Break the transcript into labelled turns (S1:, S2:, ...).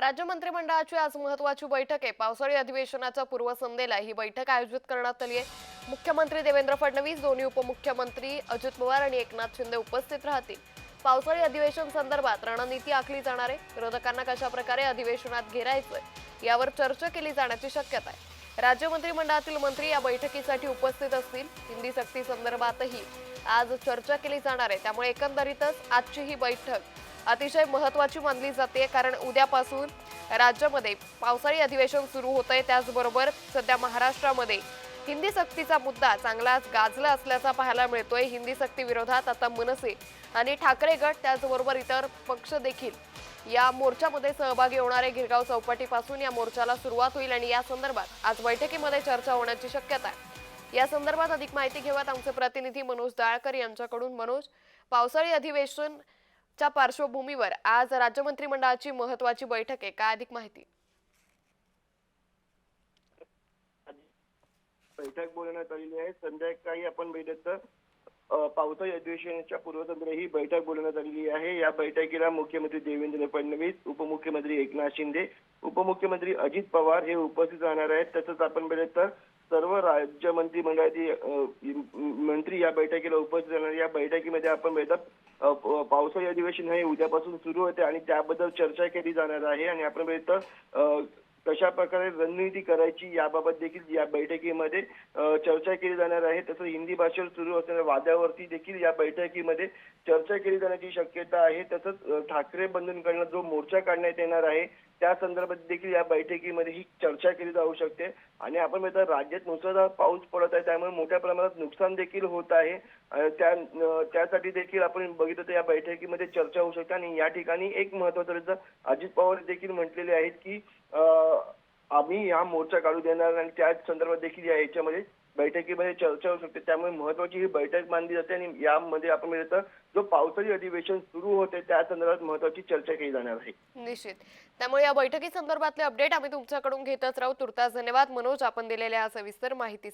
S1: राज्य मंत्रिमंडळाची आज महत्वाची बैठक आहे. पावसाळी अधिवेशनाच्या पूर्वसंध्येला ही बैठक आयोजित करण्यात आली आहे. मुख्यमंत्री देवेंद्र फडणवीस दोन्ही उपमुख्यमंत्री अजित पवार आणि एकनाथ शिंदे उपस्थित राहतील. पावसाळी अधिवेशन संदर्भात रणनीती आखली जाणार आहे. विरोधकांना कशा प्रकारे अधिवेशनात घेरायचं यावर चर्चा केली जाण्याची शक्यता आहे. राज्य मंत्रिमंडळातील मंत्री या बैठकीसाठी उपस्थित असतील. हिंदी सक्ती संदर्भातही आज चर्चा केली जाणार आहे. त्यामुळे एकंदरीतच आजची ही बैठक अतिशय महत्वाची मानली जाते कारण उद्यापासून राज्यामध्ये पावसाळी अधिवेशन सुरू होत आहे त्याचबरोबर सध्या महाराष्ट्रामध्ये हिंदी सक्तीचा मुद्दा चांगलाच गाजला असल्याचा पाहायला मिळतोय. हिंदी सक्ती विरोधात आता मनसे आणि ठाकरे गट त्याचबरोबर इतर पक्ष देखील या मोर्चामध्ये सहभागी होणारे गिरगाव चौपाटीपासून या मोर्चाला सुरुवात होईल आणि या संदर्भात आज बैठकीमध्ये चर्चा होण्याची शक्यता आहे. या संदर्भात अधिक माहिती घेऊयात आमचे प्रतिनिधी मनोज दाळकर यांच्याकडून. मनोज पावसाळी अधिवेशन च्या पार्श्वभूमीवर आज राज्य मंत्रिमंडळाची महत्वाची बैठक आहे. काय अधिक माहिती?
S2: बैठक बोलवण्यात आलेली आहे. संध्याकाळी आपण भेटत अ, पावसाळी अधिवेशनाच्या पूर्वतंत्र ही बैठक बोलवण्यात आलेली आहे. या बैठकीला मुख्यमंत्री देवेंद्र फडणवीस उपमुख्यमंत्री एकनाथ शिंदे उपमुख्यमंत्री अजित पवार हे उपस्थित राहणार आहेत. तसंच आपण बघितलं तर सर्व राज्य मंत्रिमंडळातील मंत्री या बैठकीला उपस्थित राहणार. या बैठकीमध्ये आपण बघितलं पावसाळी अधिवेशन हे उद्यापासून सुरू होते आणि त्याबद्दल चर्चा केली जाणार आहे. आणि आपण बघितलं कशा प्रकारे रणनीती करायची याबाबत देखील या बैठकीमध्ये चर्चा केली जाणार आहे. तसंच हिंदी भाषेवर सुरू असणाऱ्या वादावरती देखील या बैठकीमध्ये चर्चा केली जाण्याची शक्यता आहे. तसंच ठाकरे बंधूंकडनं जो मोर्चा काढण्यात येणार आहे त्या संदर्भात देखील या बैठकीमध्ये ही चर्चा केली जाऊ शकते. आणि आपण बघितलं राज्यात मुसळधार पाऊस पडत आहे त्यामुळे मोठ्या प्रमाणात नुकसान देखील होत आहे. त्या त्यासाठी देखील आपण बघितलं तर या बैठकीमध्ये चर्चा होऊ शकते. आणि या ठिकाणी एक महत्वाचं म्हणजे अजित पवार देखील म्हटलेले आहेत की आम्ही हा मोर्चा काढू देणार आणि त्या संदर्भात देखील या याच्यामध्ये बैठकीमध्ये चर्चा होऊ शकते त्यामुळे महत्वाची ही बैठक मानली जाते आणि यामध्ये आपण म्हणजे जो पावसाळी अधिवेशन सुरू होते त्या संदर्भात महत्वाची चर्चा केली जाणार आहे.
S1: निश्चित. त्यामुळे या बैठकी संदर्भातले अपडेट आम्ही तुमच्याकडून घेतच राहू. तुर्तास धन्यवाद. मनोज आपण दिलेल्या सविस्तर माहिती